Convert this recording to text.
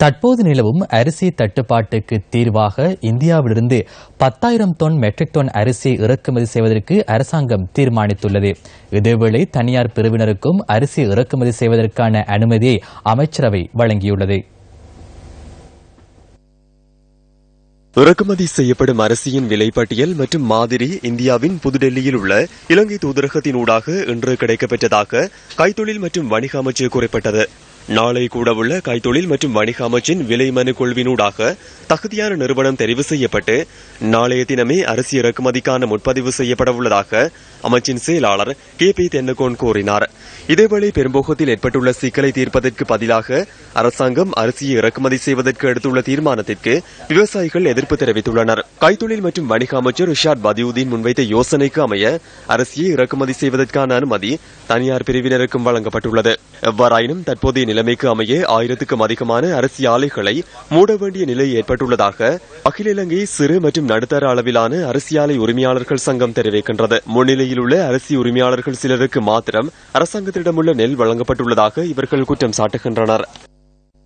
தற்போது நிலவும் அரிசி தட்டுப்பாட்டுக்கு தீர்வாக இந்தியாவிலிருந்து பத்தாயிரம் தொன் மெட்ரிக் டன் அரிசியை இறக்குமதி செய்வதற்கு அரசாங்கம் தீர்மானித்துள்ளது. இதேவேளை தனியார் பிரிவினருக்கும் அரிசி இறக்குமதி செய்வதற்கான அனுமதியை அமைச்சரவை வழங்கியுள்ளது. இறக்குமதி செய்யப்படும் அரிசியின் விலைப்பட்டியல் மற்றும் மாதிரி இந்தியாவின் புதுடெல்லியில் உள்ள இலங்கை தூதரகத்தின் ஊடாக இன்று கிடைக்கப்பெற்றதாக கைத்தொழில் மற்றும் வணிக அமைச்சு குறிப்பிட்டது. நாளை கூடவுள்ள கைத்தொழில் மற்றும் வணிக அமைச்சின் விலை மனு குழுவினூடாக தகுதியான நிறுவனம் தெரிவு செய்யப்பட்டு நாளைய தினமே அரிசி இறக்குமதிக்கான முன்பதிவு செய்யப்பட உள்ளதாக அமைச்சின் செயலாளர் கே பி தென்னகோன் கூறினார். இதேவேளை பெரும்போகத்தில் ஏற்பட்டுள்ள சிக்கலை தீர்ப்பதற்கு பதிலாக அரசாங்கம் அரிசியை இறக்குமதி செய்வதற்கு எடுத்துள்ள தீர்மானத்திற்கு விவசாயிகள் எதிர்ப்பு தெரிவித்துள்ளனர். கைத்தொழில் மற்றும் வணிக அமைச்சர் ரிஷாட் பதியுதீன் முன்வைத்த யோசனைக்கு அமைய அரிசியை இறக்குமதி செய்வதற்கான அனுமதி தனியார் பிரிவினருக்கும் வழங்கப்பட்டுள்ளது. எவ்வாறாயினும் தற்போதைய நிலைமைக்கு அமைய ஆயிரத்துக்கும் அதிகமான அரசு ஆலைகளை மூட வேண்டிய நிலை ஏற்பட்டுள்ளதாக அகில இலங்கை சிறு மற்றும் நடுத்தர அளவிலான அரிசி ஆலை உரிமையாளர்கள் சங்கம் தெரிவிக்கின்றது. முன்னிலையில் உள்ள அரசு உரிமையாளர்கள் சிலருக்கு மாத்திரம் அரசாங்கத்திடமுள்ள நெல் வழங்கப்பட்டுள்ளதாக இவர்கள் குற்றம் சாட்டுகின்றனர்.